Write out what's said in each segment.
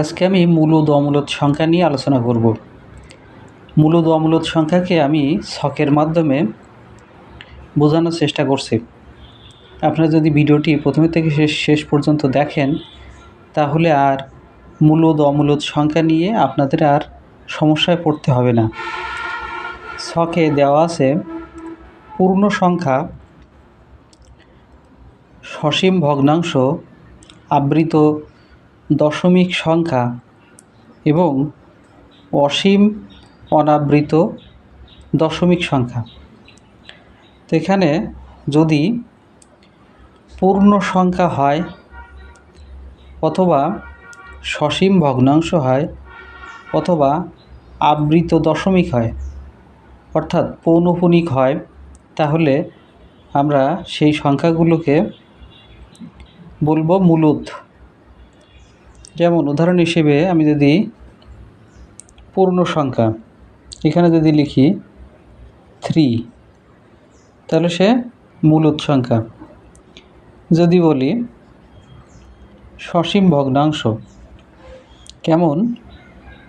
আজকে আমি মূলদ অমূলদ সংখ্যা নিয়ে আলোচনা করব। মূলদ অমূলদ সংখ্যাকে আমি ছকের মাধ্যমে বোঝানোর চেষ্টা করছি। আপনারা যদি ভিডিওটি প্রথমে থেকে শেষ শেষ পর্যন্ত দেখেন, তাহলে আর মূলদ অমূলদ সংখ্যা নিয়ে আপনাদের আর সমস্যায় পড়তে হবে না। ছকে দেওয়া আছে পূর্ণ সংখ্যা সসীম ভগ্নাংশ আবৃত দশমিক সংখ্যা এবং অসীম অনাবৃত দশমিক সংখ্যা। তো এখানে যদি পূর্ণ সংখ্যা হয় অথবা সসীম ভগ্নাংশ হয় অথবা আবৃত দশমিক হয়, অর্থাৎ পৌনপুনিক হয়, তাহলে আমরা সেই সংখ্যাগুলোকে বলব মূলদ যেমন উদাহরণ হিসেবে আমি যদি পূর্ণ সংখ্যা এখানে যদি লিখি থ্রি তাহলে সে মূলদ সংখ্যা। যদি বলি সসীম ভগ্নাংশ, কেমন?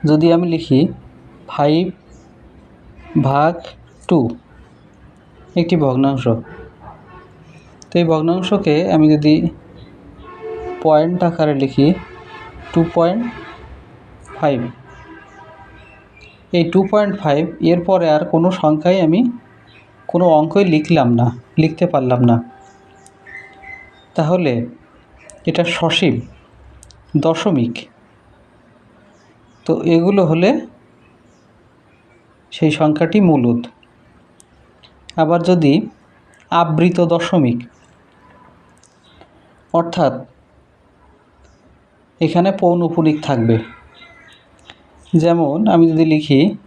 যদি আমি লিখি ফাইভ ভাগ টু একটি ভগ্নাংশ। তো এই ভগ্নাংশকে আমি যদি পয়েন্ট আকারে লিখি টু পয়েন্ট ফাইভ এই টু পয়েন্ট ফাইভ এরপরে আর কোনো সংখ্যাই আমি কোনো অঙ্কই লিখলাম না, লিখতে পারলাম না। তাহলে এটা সসীম, দশমিক। তো এগুলো হলে সেই সংখ্যাটি মূলদ আবার যদি আবৃত দশমিক, অর্থাৎ এখানে পৌনপুনিক থাকবে। যেমন আমি যদি লিখি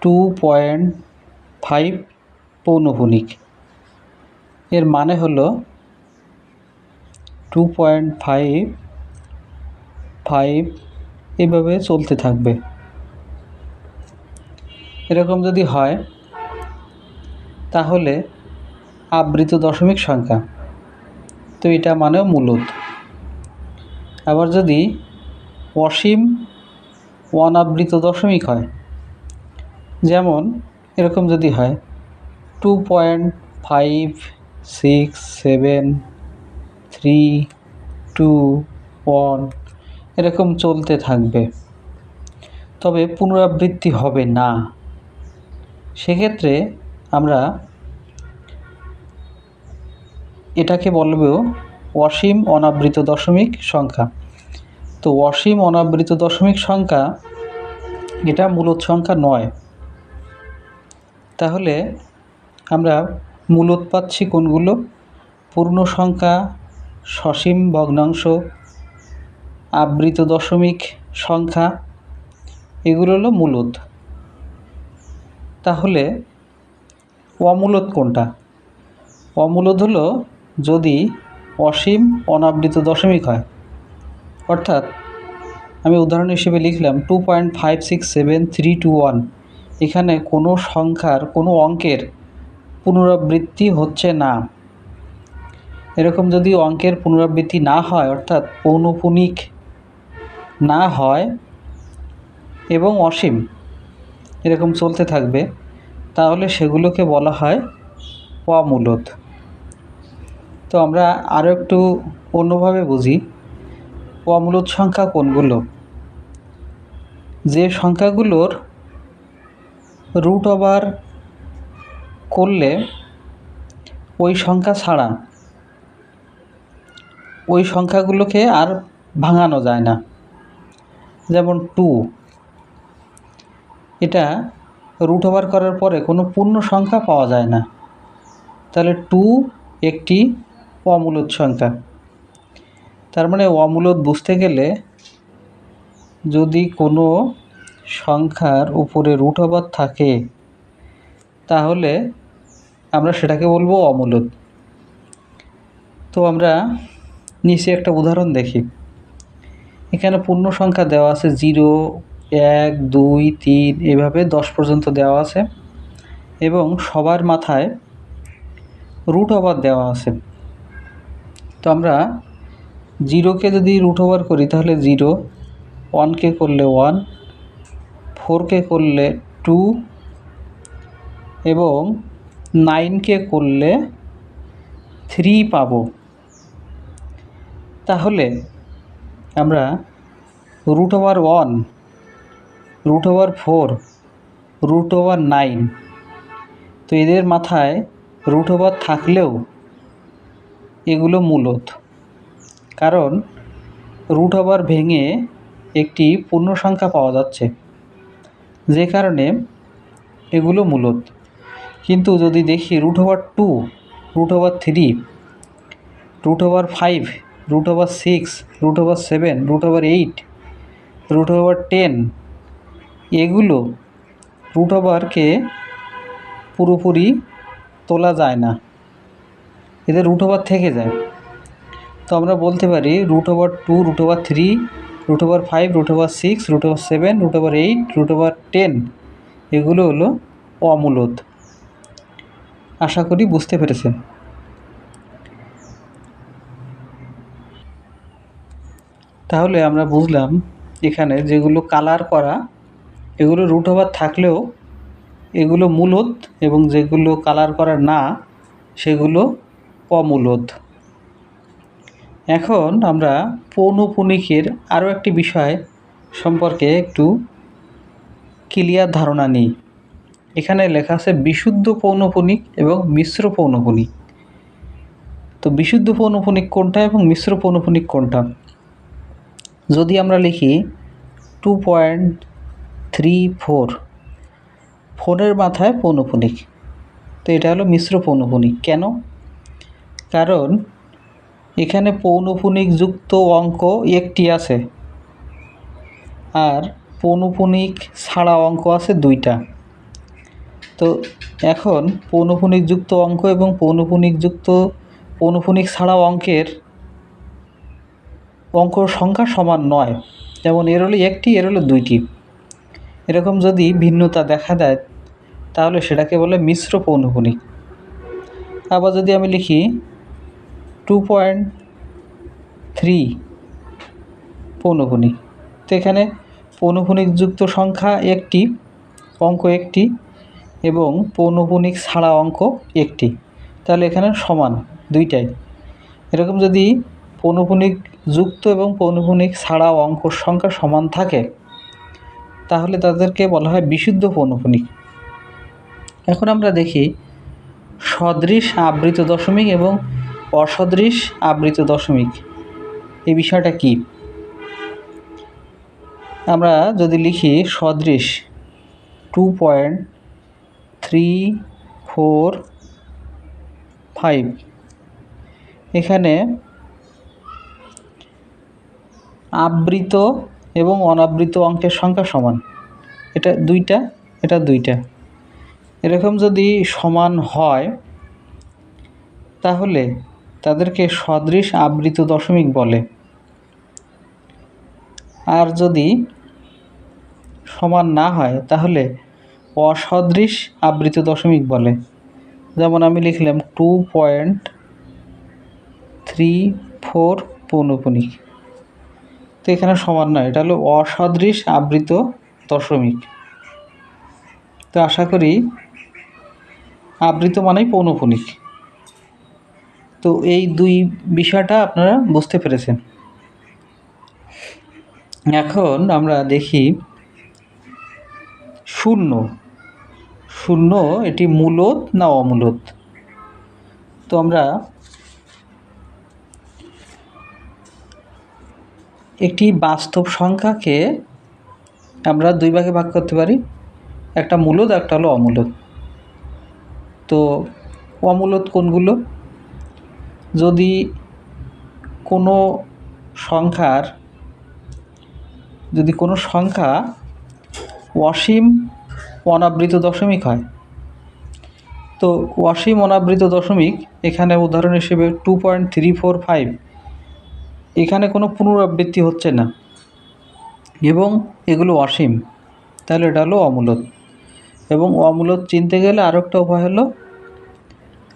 টু পয়েন্ট ফাইভ পৌনপুনিক। এর মানে হলো টু পয়েন্ট ফাইভ ফাইভ এভাবে চলতে থাকবে। এরকম যদি হয়, তাহলে আবৃত দশমিক সংখ্যা। তো এটা মানেও মূলত। আবার যদি অসীম অনাবৃত দশমিক হয়, যেমন এরকম যদি হয় two point five six seven three two one এরকম চলতে থাকবে। তবে পুনরাবৃত্তি হবে না। সেক্ষেত্রে আমরা এটাকে বলব অসীম অনাবৃত দশমিক সংখ্যা। তো অসীম অনাবৃত দশমিক সংখ্যা এটা মূলত সংখ্যা নয়। তাহলে আমরা মূলত পাচ্ছি কোনগুলো? পূর্ণ সংখ্যা, সসীম ভগ্নাংশ, আবৃত দশমিক সংখ্যা, এগুলো হলো মূলত। তাহলে অমূলত কোনটা? অমূলত হলো যদি অসীম অনাবৃত দশমিক হয়। অর্থাৎ আমি উদাহরণ হিসেবে লিখলাম two point five six seven three two one এখানে কোনো সংখ্যার, কোনো অঙ্কের পুনরাবৃত্তি হচ্ছে না। এরকম যদি অঙ্কের পুনরাবৃত্তি না হয়, অর্থাৎ পৌনপুনিক না হয় এবং অসীম এরকম চলতে থাকবে, তাহলে সেগুলোকে বলা হয় অমূলত। তো আমরা আরও একটু অন্যভাবে বুঝি। অমূলত সংখ্যা কোনগুলো? যে সংখ্যাগুলোর রুট ওভার করলে ওই সংখ্যা ছাড়া ওই সংখ্যাগুলোকে আর ভাঙানো যায় না। যেমন টু এটা রুট ওভার করার পরে কোনো পূর্ণ সংখ্যা পাওয়া যায় না। তাহলে টু একটি অমূলত সংখ্যা। তার মানে অমূলত বুঝতে গেলে যদি কোনো সংখ্যার উপরে রুট ওভার থাকে, তাহলে আমরা সেটাকে বলব অমূলত তো আমরা নিচে একটা উদাহরণ দেখি। এখানে পূর্ণ সংখ্যা দেওয়া আছে জিরো এক, দুই, তিন, এভাবে দশ পর্যন্ত দেওয়া আছে এবং সবার মাথায় রুট ওভার দেওয়া আছে। তো আমরা জিরোকে যদি রুট ওভার করি, তাহলে জিরো। ওয়ানকে করলে ওয়ান, ফোরকে করলে টু, এবং নাইনকে করলে থ্রি পাবো। তাহলে আমরা root over one root over four root over nine তো এদের মাথায় রুট ওভার থাকলেও এগুলো মূলত। কারণ রুট ওভার ভেঙে একটি পূর্ণ সংখ্যা পাওয়া যাচ্ছে। যে কারণে এগুলো মূলত। কিন্তু যদি দেখি root over two root over three root over five root over six root over seven root over eight root over ten এগুলো রুট ওভারকে পুরোপুরি তোলা যায় না। এদের রুট ওভার থেকে যায়। তো আমরা বলতে পারি root over two root over three root over five root over six root over seven root over eight root over ten এগুলো হলো অমূলত। আশা করি বুঝতে পেরেছেন। তাহলে আমরা বুঝলাম এখানে যেগুলো কালার করা, এগুলো রুট ওভার থাকলেও এগুলো মূলত এবং যেগুলো কালার করা না, সেগুলো অমূলত এখন আমরা পৌনপুনিকের আরও একটি বিষয় সম্পর্কে একটু ক্লিয়ার ধারণা নিই। এখানে লেখা আছে বিশুদ্ধ পৌনপুনিক এবং মিশ্র পৌনপুনিক। তো বিশুদ্ধ পৌনপুনিক কোনটা এবং মিশ্র পৌনপুনিক কোনটা? যদি আমরা লিখি টু পয়েন্ট থ্রি ফোর ফোরের মাথায় পৌনপুনিক। তো এটা হলো মিশ্র পৌনপুনিক। কেন? কারণ এখানে পৌনপুনিক যুক্ত অঙ্ক একটি আছে। আর পৌনপুনিক ছাড়া অঙ্ক আছে দুইটা। তো এখন পৌনপুনিক যুক্ত অঙ্ক এবং পৌনপুনিক যুক্ত পৌনপুনিক ছাড়া অঙ্কের অঙ্ক সংখ্যা সমান নয়। যেমন এর হলো একটি, এর হলো দুইটি। এরকম যদি ভিন্নতা দেখা দেয়, তাহলে সেটাকে বলে মিশ্র পৌনপুনিক। আবার যদি আমি লিখি টু পয়েন্ট থ্রি পৌনপুনিক তো এখানে পৌনপুনিক যুক্ত সংখ্যা একটি, অঙ্ক একটি এবং পৌনপুনিক ছাড়া অঙ্ক একটি। তাহলে এখানে সমান দুইটাই। এরকম যদি পৌনপুনিক যুক্ত এবং পৌনপুনিক ছাড়া অঙ্কর সংখ্যা সমান থাকে, তাহলে তাদেরকে বলা হয় বিশুদ্ধ পৌনপুনিক এখন আমরা দেখি সদৃশ আবৃত দশমিক এবং অসদৃশ আবৃত দশমিক। এই বিষয়টা কি? আমরা যদি লিখি সদৃশ two point three four five এখানে আবৃত এবং অনাবৃত অঙ্কের সংখ্যা সমান। এটা দুইটা এটা দুইটা। এরকম যদি সমান হয়, তাহলে তাদেরকে সদৃশ আবৃত দশমিক বলে। আর যদি সমান না হয়, তাহলে অসদৃশ আবৃত দশমিক বলে। যেমন আমি লিখলাম টু পয়েন্ট থ্রি ফোর পৌনপুনিক। তো এখানে সমান নয়, এটা হলো অসদৃশ আবৃত দশমিক। তো আশা করি আবৃত মানেই পৌনপুনিক। তো এই দুই বিষয়টা আপনারা বুঝতে পেরেছেন। এখন আমরা দেখি শূন্য। শূন্য এটি মূলত না অমূলত? তো আমরা একটি বাস্তব সংখ্যাকে আমরা দুই ভাগে ভাগ করতে পারি। একটা মূলত, একটা হলো অমূলত। তো অমূলত কোনগুলো? যদি কোনো সংখ্যার, যদি কোনো সংখ্যা অসীম অনাবৃত দশমিক হয়, তো অসীম অনাবৃত দশমিক এখানে উদাহরণ হিসেবে two point three four five এখানে কোনো পুনরাবৃত্তি হচ্ছে না এবং এগুলো অসীম, তাহলে এটা হলো অমূলত। এবং অমূলত চিনতে গেলে আরও একটা উপায় হলো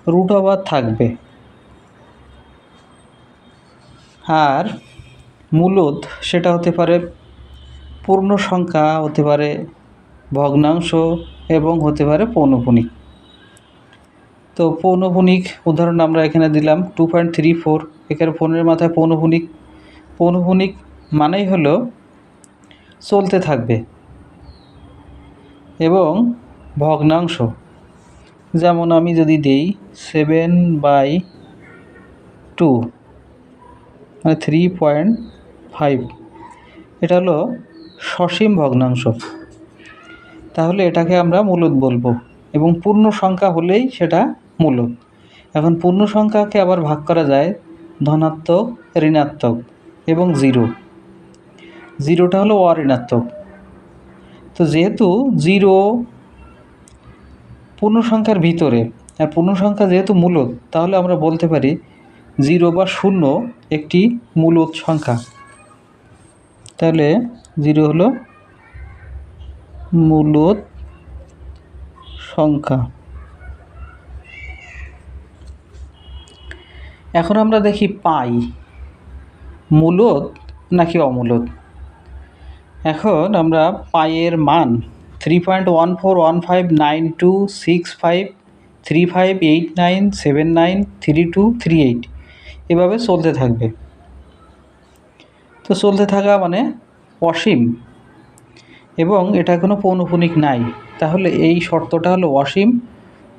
রুট ওভার থাকবে। আর মূলদ সেটা হতে পারে পূর্ণ সংখ্যা হতে পারে ভগ্নাংশ এবং হতে পারে পৌনপুনিক তো পৌনপুনিক উদাহরণ আমরা এখানে দিলাম টু পয়েন্ট থ্রি ফোর এখানে ফোনের মাথায় পৌনপুনিক পৌনপুনিক মানেই হলো চলতে থাকবে এবং ভগ্নাংশ। যেমন আমি যদি দেই সেভেন বাই টু মানে থ্রি পয়েন্ট ফাইভ এটা হলো সসীম ভগ্নাংশ। তাহলে এটাকে আমরা মূলত বলব এবং পূর্ণ সংখ্যা হলেই সেটা মূলত এখন পূর্ণ সংখ্যাকে আবার ভাগ করা যায় ধনাত্মক, ঋণাত্মক এবং জিরো জিরোটা হলো অঋণাত্মক। তো যেহেতু জিরো পূর্ণ সংখ্যার ভিতরে আর পূর্ণ সংখ্যা যেহেতু মূলত তাহলে আমরা বলতে পারি জিরো বা শূন্য একটি মূলদ সংখ্যা। তাহলে জিরো হলো মূলদ সংখ্যা। এখন আমরা দেখি পাই। মূলদ নাকি অমূলদ এখন আমরা পায়ের মান three point one four one five nine two six five three five eight nine seven nine three two three eight এভাবে চলতে থাকবে। তো চলতে থাকা মানে অসীম। এবং এটা কোনো পৌনপুনিক নাই। তাহলে এই শর্তটা হলো অসীম,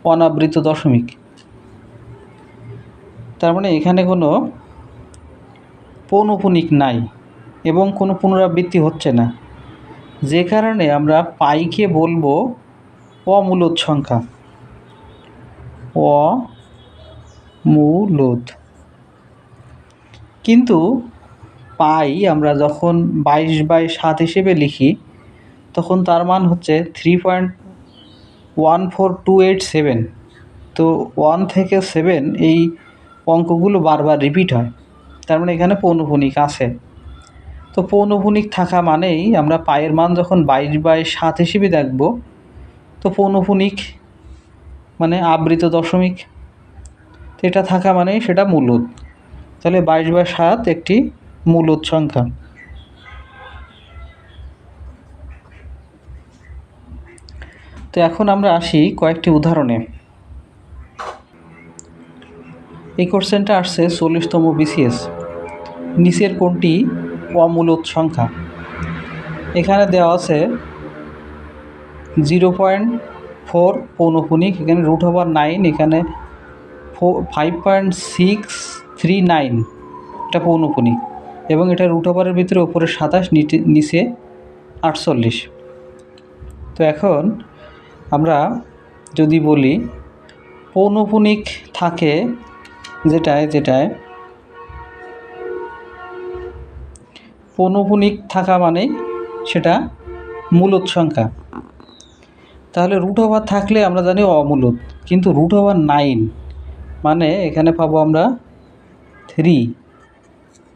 অনাবৃত দশমিক। তার মানে এখানে কোনো পৌনপুনিক নাই এবং কোনো পুনরাবৃত্তি হচ্ছে না। যে কারণে আমরা পাইকে বলব অমূলদ সংখ্যা। অমূলদ। কিন্তু পাই আমরা যখন বাইশ বাই সাত হিসেবে লিখি, তখন তার মান হচ্ছে three point one four two eight seven তো ওয়ান থেকে সেভেন এই অঙ্কগুলো বারবার রিপিট হয়। তার মানে এখানে পৌনপুনিক আছে। তো পৌনপুনিক থাকা মানেই আমরা পায়ের মান যখন বাইশ বাই সাত হিসেবে দেখব, তো পৌনপুনিক মানে আবৃত দশমিক। তো এটা থাকা মানেই সেটা মূলদ তাহলে বাইশ বাই সাত একটি মূলদ সংখ্যা তো এখন আমরা আসি কয়েকটি উদাহরণে। এই কোশ্চেনটা আসছে চল্লিশতম বিসিএস। নিচের কোনটি অমূলদ সংখ্যা এখানে দেওয়া আছে জিরো পয়েন্ট ফোর পৌনপুনিক, এখানে রুট ওভার নাইন এখানে four five point six three nine এটা পৌনপুনিক এবং এটা রুট ওভারের ভিতরে ওপরে সাতাশ, নিচে আটচল্লিশ। তো এখন আমরা যদি বলি পৌনপুনিক থাকে যেটায় যেটায় পৌনপুনিক থাকা মানে সেটা মূলত সংখ্যা। তাহলে রুট ওভার থাকলে আমরা জানি অমূলত কিন্তু রুট ওভার নাইন মানে এখানে পাবো আমরা থ্রি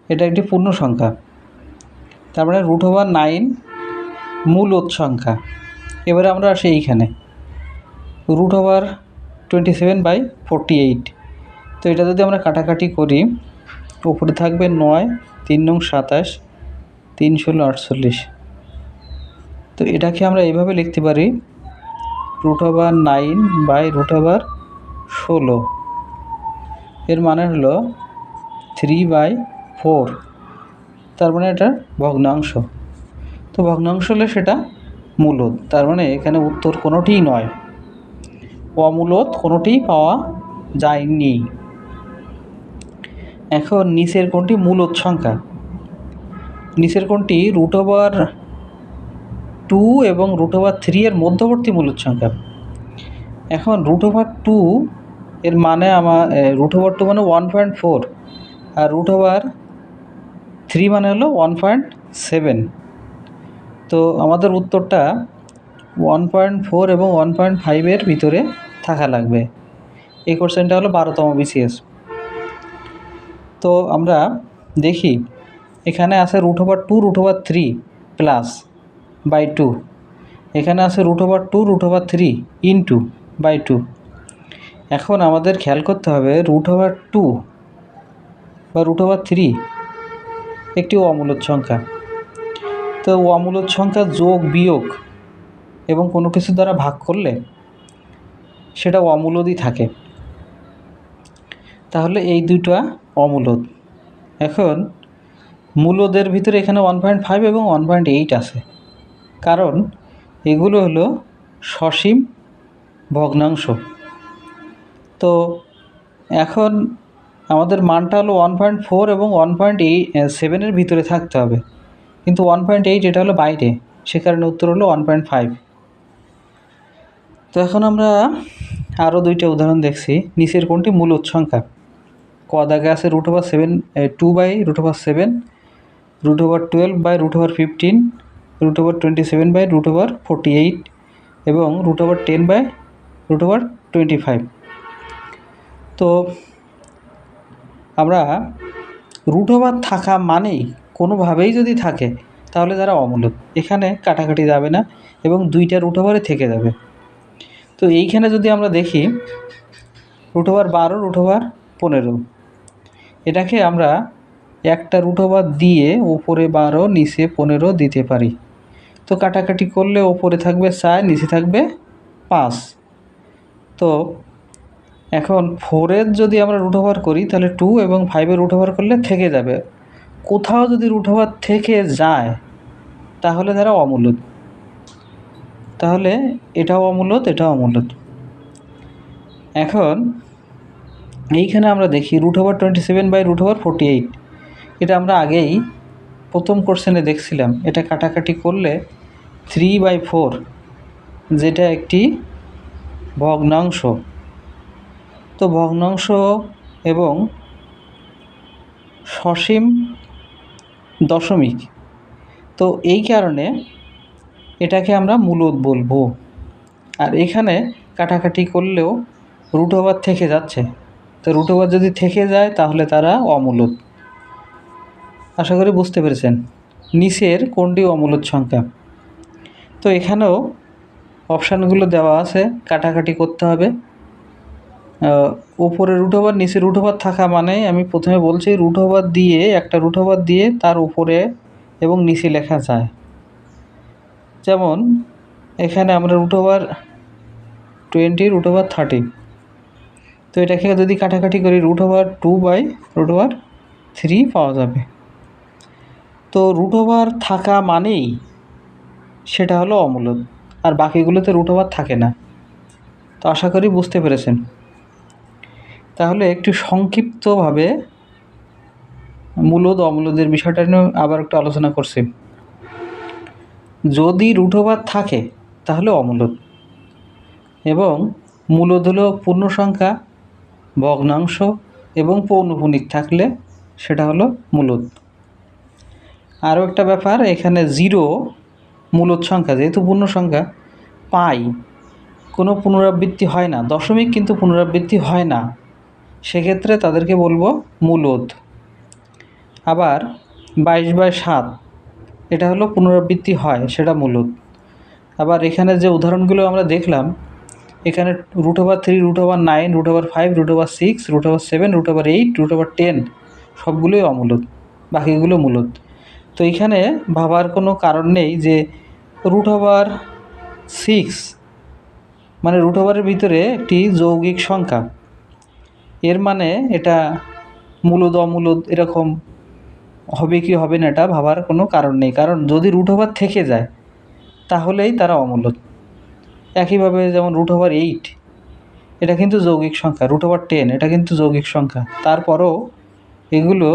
এটা একটি পূর্ণ সংখ্যা। তার মানে রুট ওভার নাইন মূলদ সংখ্যা। এবারে আমরা আসি এইখানে। Root over twenty seven by forty eight তো এটা যদি আমরা কাটাকাটি করি, উপরে থাকবে নয়, তিন নং সাতাশ, তিন ষোলো, আটচল্লিশ। তো এটাকে আমরা এইভাবে লিখতে পারি root over nine by root over ষোলো। এর মানে হলো থ্রি বাই ফোর তার মানে এটা ভগ্নাংশ। তো ভগ্নাংশ হলে সেটা মূলত তার মানে এখানে উত্তর কোনোটিই নয়। অমূলত কোনোটিই পাওয়া যায়নি। এখন নিচের কোনটি মূলদ সংখ্যা? নিচের কোনটি রুট ওভার টু এবং রুট ওভার থ্রি এর মধ্যবর্তী মূলদ সংখ্যা। এখন রুট ওভার টু এর মানে আমার রুট ওভার টু মানে ওয়ান পয়েন্ট ফোর আর রুট ওভার থ্রি মানে হলো ওয়ান পয়েন্ট সেভেন তো আমাদের উত্তরটা ওয়ান পয়েন্ট ফোর এবং ওয়ান পয়েন্ট ফাইভের ভিতরে থাকা লাগবে। এই কোশ্চেনটা হলো বারোতম বিসিএস। তো আমরা দেখি, এখানে আছে root over two root over three plus by two এখানে আছে root over two root over three in two by two এখন আমাদের খেয়াল করতে হবে রুট ওভার টু বা রুট ওভার থ্রি একটি অমূলত সংখ্যা। তো অমূলত সংখ্যা যোগ বিয়োগ এবং কোনো কিছু দ্বারা ভাগ করলে সেটা অমূলদই থাকে। তাহলে এই দুইটা অমূলদ। এখন মূলদের ভিতরে এখানে ওয়ান পয়েন্ট ফাইভ এবং ওয়ান পয়েন্ট এইট আছে। কারণ এগুলো হলো সসীম ভগ্নাংশ। তো এখন আমাদের মানটা হলো ওয়ান পয়েন্ট ফোর এবং ওয়ান পয়েন্ট এইট সেভেনের ভিতরে থাকতে হবে। কিন্তু ওয়ান পয়েন্ট এইট এটা হলো বাইরে, সে কারণে উত্তর হলো ওয়ান পয়েন্ট ফাইভ তো এখন আমরা আরও দুইটা উদাহরণ দেখছি। নিচের কোনটি মূল সংখ্যা? ক দাগে আছে root over seven two by root over seven root over twelve by root over fifteen root over twenty seven by root over forty eight এবং root over ten by root over twenty five তো আমরা root over থাকা মানেই কোনোভাবেই যদি থাকে, তাহলে তারা অমূলক এখানে কাটাকাটি যাবে না এবং দুইটা রুট ওভারে থেকে যাবে। তো এইখানে যদি আমরা দেখি রুট ওভার বারো রুট ওভার পনেরো। এটাকে আমরা একটা রুট ওভার দিয়ে ওপরে বারো, নিচে পনেরো দিতে পারি। তো কাটাকাটি করলে ওপরে থাকবে চার, নিচে থাকবে পাঁচ। তো এখন ফোরের যদি আমরা রুট ওভার করি, তাহলে টু এবং ফাইভের রুট ওভার করলে থেকে যাবে। কোথাও যদি রুট ওভার থেকে যায়, তাহলে তারা অমূলত তাহলে এটাও অমূলত এটাও অমূলদ। এখন এইখানে আমরা দেখি root over twenty seven by root over forty eight এটা আমরা আগেই প্রথম কোশ্চেনে দেখছিলাম। এটা কাটাকাটি করলে থ্রি বাই ফোর যেটা একটি ভগ্নাংশ। তো ভগ্নাংশ এবং সসীম দশমিক। তো এই কারণে এটাকে আমরা মূলদ বলব। আর এখানে কাটাকাটি করলেও রুট ওভার থেকে যাচ্ছে। তো রুট ওভার যদি থেকে যায়, তাহলে তারা অমূলদ। আশা করি বুঝতে পেরেছেন। নিচের কোনটি অমূলদ সংখ্যা? তো এখানেও অপশানগুলো দেওয়া আছে। কাটাকাটি করতে হবে। উপরে রুট ওভার নিচে রুট ওভার থাকা মানে আমি প্রথমে বলছি রুট ওভার দিয়ে, একটা রুট ওভার দিয়ে তার উপরে এবং নিচে লেখা যায়। যেমন, এখানে আমরা root over twenty root over thirty তো এটাকে যদি কাটাকাটি করি root over two by root over three পাওয়া যাবে। তো রুট ওভার থাকা মানেই সেটা হলো অমূলদ, আর বাকিগুলোতে রুট ওভার থাকে না। তো আশা করি বুঝতে পেরেছেন। তাহলে একটু সংক্ষিপ্তভাবে মূলদ অমূলদের বিষয়টা নিয়ে আবার একটু আলোচনা করছি। যদি রুট থাকে, তাহলে অমূলদ। এবং মূলদ হলো পূর্ণ সংখ্যা ভগ্নাংশ এবং পৌনপুনিক থাকলে সেটা হলো মূলদ। আরও একটা ব্যাপার, এখানে জিরো মূলদ সংখ্যা, যেহেতু পূর্ণ সংখ্যা পাই। কোনো পুনরাবৃত্তি হয় না, দশমিক কিন্তু পুনরাবৃত্তি হয় না। সেক্ষেত্রে তাদেরকে বলব মূলদ আবার বাইশ বাই সাত, এটা হলো পুনরাবৃত্তি হয়, সেটা মূলদ আবার এখানে যে উদাহরণগুলো আমরা দেখলাম, এখানে root over three root over nine root over five root over six root over seven root over eight root over ten সবগুলোই অমূলদ বাকিগুলো মূলদ তো এখানে ভাবার কোনো কারণ নেই যে রুট ওভার সিক্স মানে রুট ওভারের ভিতরে একটি যৌগিক সংখ্যা। এর মানে এটা মূলদ অমূলদ এরকম হবে কি হবে না এটা ভাবার কোনো কারণ নেই। কারণ যদি রুট ওভার থেকে যায়, তাহলেই তারা অমূলদ। একইভাবে যেমন রুট ওভার এইট এটা কিন্তু যৌগিক সংখ্যা রুট ওভার টেন এটা কিন্তু যৌগিক সংখ্যা। তারপরও এগুলো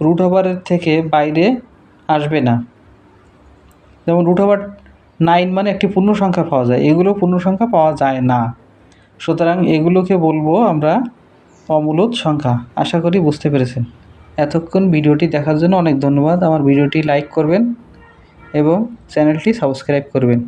রুট ওভারের থেকে বাইরে আসবে না। যেমন রুট ওভার নাইন মানে একটি পূর্ণ সংখ্যা পাওয়া যায়, এগুলো পূর্ণ সংখ্যা পাওয়া যায় না। সুতরাং এগুলোকে বলব আমরা অমূলদ সংখ্যা। আশা করি বুঝতে পেরেছেন। এতক্ষণ ভিডিওটি দেখার জন্য অনেক ধন্যবাদ। আমার ভিডিওটি লাইক করবেন এবং চ্যানেলটি সাবস্ক্রাইব করবেন।